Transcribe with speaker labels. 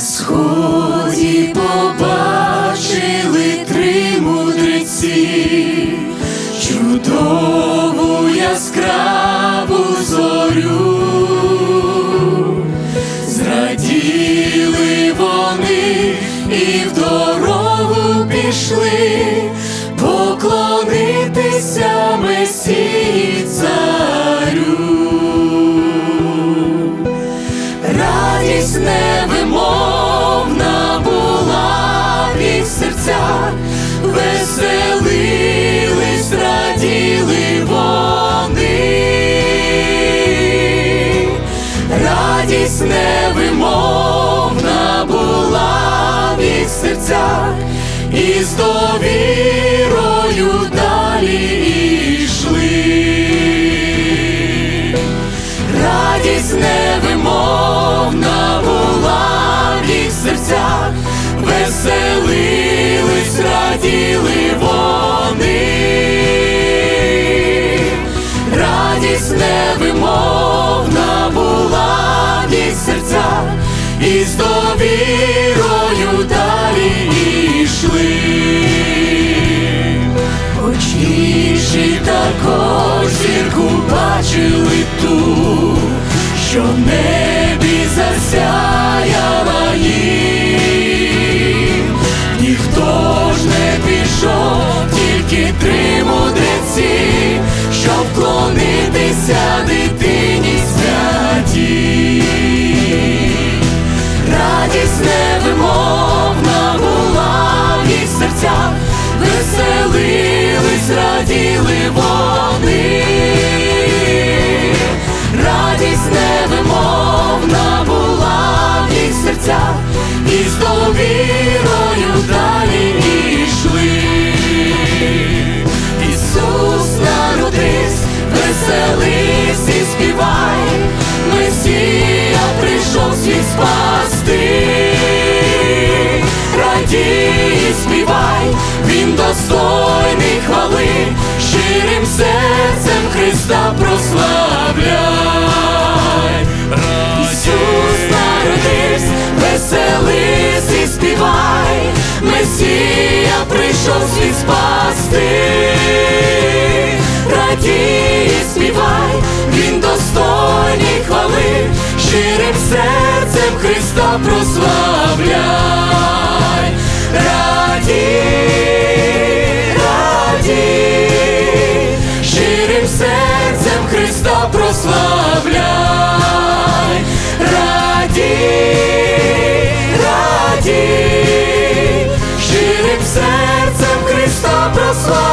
Speaker 1: сході побачили три мудреці, чудову яскраву зорю, зраділи вони і в дорогу пішли Радість невимовна була в їх серцях, і з довірою далі йшли. Радість невимовна була в їх серцях, веселились, раділи вони. Радість невимовна і з довірою далі йшли. Очіші також зірку бачили ту, що в небі засяяла їм. Ніхто ж не пішов, тільки три і з прийшов світ спасти. Радій співай, він достойний хвали, щирим серцем Христа прославляй. Радій,